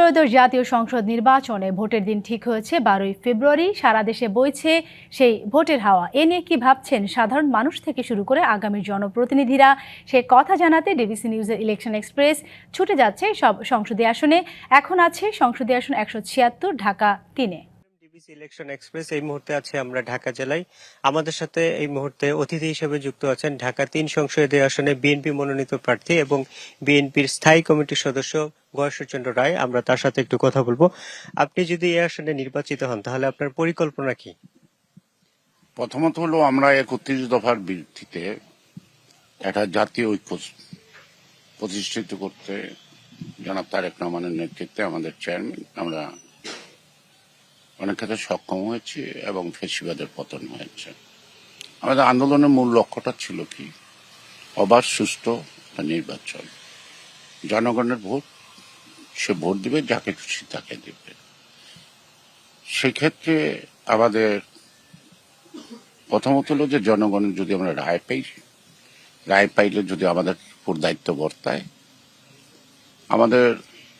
ত্রয়োদশ জাতীয় সংসদ নির্বাচনে ভোটের দিন ঠিক হয়েছে, বারোই ফেব্রুয়ারি সারা দেশে বইছে সেই ভোটের হাওয়া। এ নিয়ে কি ভাবছেন সাধারণ মানুষ থেকে শুরু করে আগামী জনপ্রতিনিধিরা? সে কথা জানাতে ডিবিসি নিউজের ইলেকশন এক্সপ্রেস ছুটে যাচ্ছে সব সংসদীয় আসনে। এখন আছে সংসদীয় আসন একশো ছিয়াত্তর, ঢাকা তিনে। ডিবিসি ইলেকশন এক্সপ্রেস এই মুহূর্তে আছে আমরা ঢাকা জেলায়। আমাদের সাথে এই মুহূর্তে অতিথি হিসেবে যুক্ত আছেন ঢাকা তিন সংসদীয় আসনে বিএনপি মনোনীত প্রার্থী এবং বিএনপির স্থায়ী কমিটির সদস্য গয়েশ্বরচন্দ্র রায়। আমরা তার সাথে একটু কথা বলব। আপনি যদি এই আসনে নির্বাচিত হন, তাহলে আপনার পরিকল্পনা কি? প্রথমত হলো আমরা একত্রিশ দফার ভিত্তিতে একটা জাতীয় ঐক্য প্রতিষ্ঠিত করতে জনাব তারেক রহমানের নেতৃত্বে আমাদের চেয়ারম্যান আমরা অনেক ক্ষেত্রে সক্ষম হয়েছে এবং ফেসিবাদের পতন হয়েছে। আমাদের আন্দোলনের মূল লক্ষ্যটা ছিল কি? সুষ্ঠু একটা নির্বাচন। জনগণের ভোট, সে ভোট দিবে, যাকে খুশি তাকে দিবে। সেক্ষেত্রে আমাদের প্রথমত হলো যে জনগণের যদি আমরা রায় পাই, রায় পাইলে যদি আমাদের উপর দায়িত্ব বর্তায়, আমাদের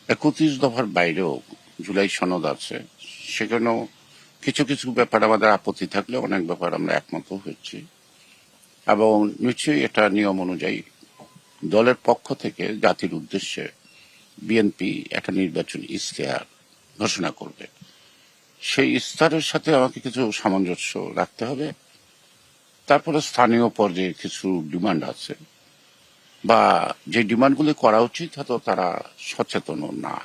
একত্রিশ দফার বাইরেও জুলাই সনদ আছে। সেখানেও কিছু কিছু ব্যাপার আমাদের আপত্তি থাকলে অনেক ব্যাপার আমরা একমত হয়েছি এবং নিশ্চয়ই এটা নিয়ম অনুযায়ী দলের পক্ষ থেকে জাতির উদ্দেশ্যে বিএনপি একটা নির্বাচন ইশতেহার ঘোষণা করবে। সেই ইস্তারের সাথে আমাকে কিছু সামঞ্জস্য রাখতে হবে। তারপরে স্থানীয় পর্যায়ে কিছু ডিমান্ড আছে। বা যে ডিমান্ডগুলি করা উচিত হয়তো তারা সচেতন না।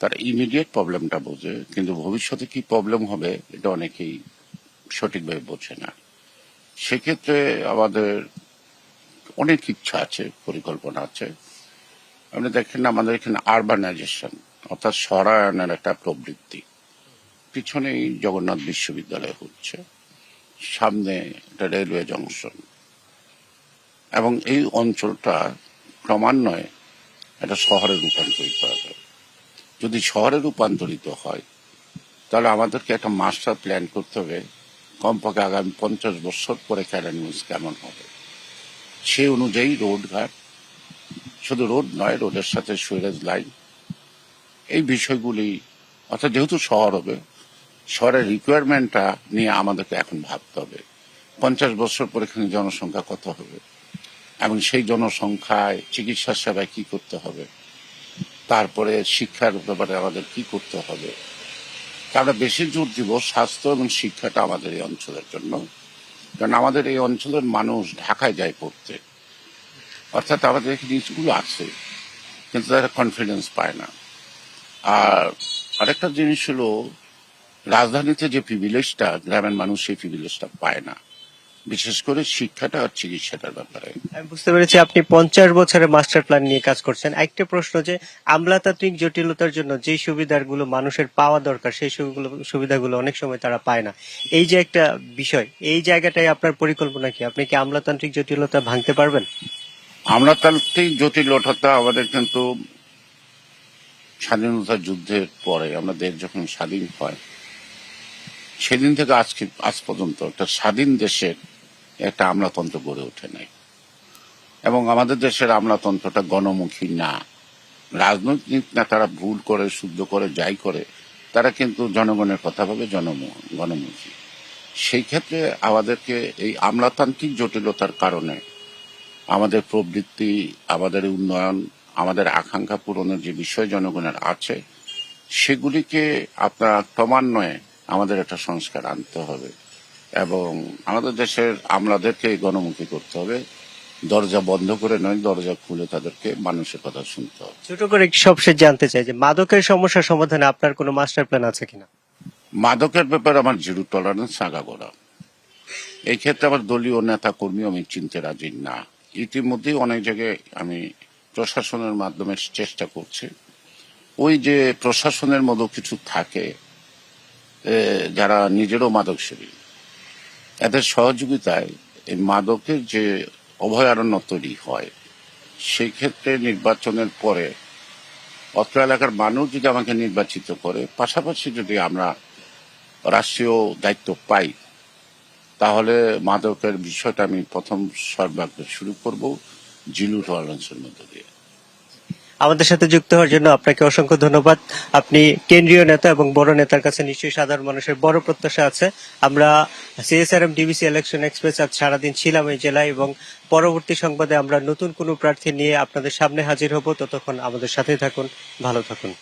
তারা ইমিডিয়েট প্রবলেমটা বোঝে, কিন্তু ভবিষ্যতে কি প্রবলেম হবে, এটা অনেকেই সঠিকভাবে বোঝে না। সেক্ষেত্রে আমাদের অনেক ইচ্ছা আছে, পরিকল্পনা আছে। আপনি দেখেন আমাদের এখানে আরবানাইজেশন অর্থাৎ সরায়নের একটা প্রবৃত্তি। পিছনেই জগন্নাথ বিশ্ববিদ্যালয় হচ্ছে, সামনে একটা রেলওয়ে জংশন এবং এই অঞ্চলটা ক্রমান্বয়ে একটা শহরে রূপান্তরিত হবে। যদি শহরে রূপান্তরিত হয়, তাহলে আমাদেরকে একটা মাস্টার প্ল্যান করতে হবে। কমপক্ষে আগামী পঞ্চাশ বছর পরে ক্যারানিউজ কেমন হবে? সে অনুযায়ী রোড ঘাট, শুধু রোড নয় রোডের সাথে সুয়েজ লাইন এই বিষয়গুলি, অর্থাৎ যেহেতু শহর হবে, শহরের রিকোয়ারমেন্টটা নিয়ে আমাদেরকে এখন ভাবতে হবে। পঞ্চাশ বছর পরে এখানে জনসংখ্যা কত হবে? এবং সেই জনসংখ্যায় চিকিৎসা সেবায় কি করতে হবে? তারপরে শিক্ষার ব্যাপারে আমাদের কি করতে হবে? আমরা বেশি জোর দিব স্বাস্থ্য এবং শিক্ষাটা আমাদের এই অঞ্চলের জন্য। কারণ আমাদের এই অঞ্চলের মানুষ ঢাকায় যায় পড়তে। অর্থাৎ আমাদের এখানে স্কুল আছে, কিন্তু তারা কনফিডেন্স পায় না। আর আরেকটা জিনিস হলো, রাজধানীতে যে প্রিভিলেজটা গ্রামের মানুষ সেই প্রিভিলেজটা পায় না। বিশেষ করে শিক্ষাটা আর চিকিৎসাটার ব্যাপারে। আমি বুঝতে পেরেছি আপনি পঞ্চাশ বছরের মাস্টার প্ল্যান নিয়ে কাজ করছেন। একটা প্রশ্ন যে আমলাতান্ত্রিক জটিলতার জন্য যে সুবিধাগুলো মানুষের পাওয়া দরকার সেই সুবিধাগুলো অনেক সময় তারা পায় না। এই যে একটা বিষয় এই জায়গাটায় আপনার পরিকল্পনা কি? আপনি কি আমলাতান্ত্রিক জটিলতা ভাঙতে পারবেন? আমলাতান্ত্রিক জটিলতা আমাদের কিন্তু স্বাধীনতা যুদ্ধের পরে আমরা দেশ যখন স্বাধীন হয় সেদিন থেকে আজকে আজ পর্যন্ত একটা স্বাধীন দেশের একটা আমলাতন্ত্র গড়ে ওঠে নাই। এবং আমাদের দেশের আমলাতন্ত্রটা গণমুখী না। রাজনৈতিক নেতারা ভুল করে, শুদ্ধ করে, যাই করে, তারা কিন্তু জনগণের কথা ভাবে গণমুখী। সেই ক্ষেত্রে আমাদেরকে এই আমলাতান্ত্রিক জটিলতার কারণে আমাদের প্রবৃত্তি, আমাদের উন্নয়ন, আমাদের আকাঙ্ক্ষা পূরণের যে বিষয় জনগণের আছে, সেগুলিকে আপনার ক্রমান্বয়ে আমাদের একটা সংস্কার আনতে হবে। এবং আমাদের দেশের আমলাদেরকে গণমুখী করতে হবে। দরজা বন্ধ করে নয় দরজা খুলে তাদেরকে মানুষের কথা শুনতে হবে। ছোট করে সবশেষ জানতে চাই যে মাদকের সমস্যা সমাধানে আপনার কোনো মাস্টার প্ল্যান আছে কিনা? মাদকের ব্যাপারে আমার জিরো টলারেন্স আগাগোড়া এই ক্ষেত্রে আমার দলীয় নেতা কর্মী আমি চিনতে রাজি না। ইতিমধ্যেই অনেক জায়গায় আমি প্রশাসনের মাধ্যমে চেষ্টা করছি। ওই যে প্রশাসনের মতো কিছু থাকে যারা নিজেরও মাদক সেবী এদের সহযোগিতায় এই মাদকের যে অভয়ারণ্য তৈরি হয়, সেই ক্ষেত্রে নির্বাচনের পরে অত্র এলাকার মানুষ যদি আমাকে নির্বাচিত করে, পাশাপাশি যদি আমরা রাষ্ট্রীয় দায়িত্ব পাই, তাহলে মাদকের বিষয়টা আমি প্রথম সর্বাগ্রে শুরু করব জিলু টলারেন্সের মধ্যে আমাদের সাথে যুক্ত হওয়ার জন্য আপনাকে অসংখ্য ধন্যবাদ। আপনি কেন্দ্রীয় নেতা এবং বড় নেতার কাছে নিশ্চয়ই সাধারণ মানুষের বড় প্রত্যাশা আছে। আমরা সিএসআরএম ডিবিসি ইলেকশন এক্সপ্রেস আজ সারাদিন ছিলাম এই জেলায় এবং পরবর্তী সংবাদে আমরা নতুন কোনো প্রার্থী নিয়ে আপনাদের সামনে হাজির হব। ততক্ষণ আমাদের সাথে থাকুন, ভালো থাকুন।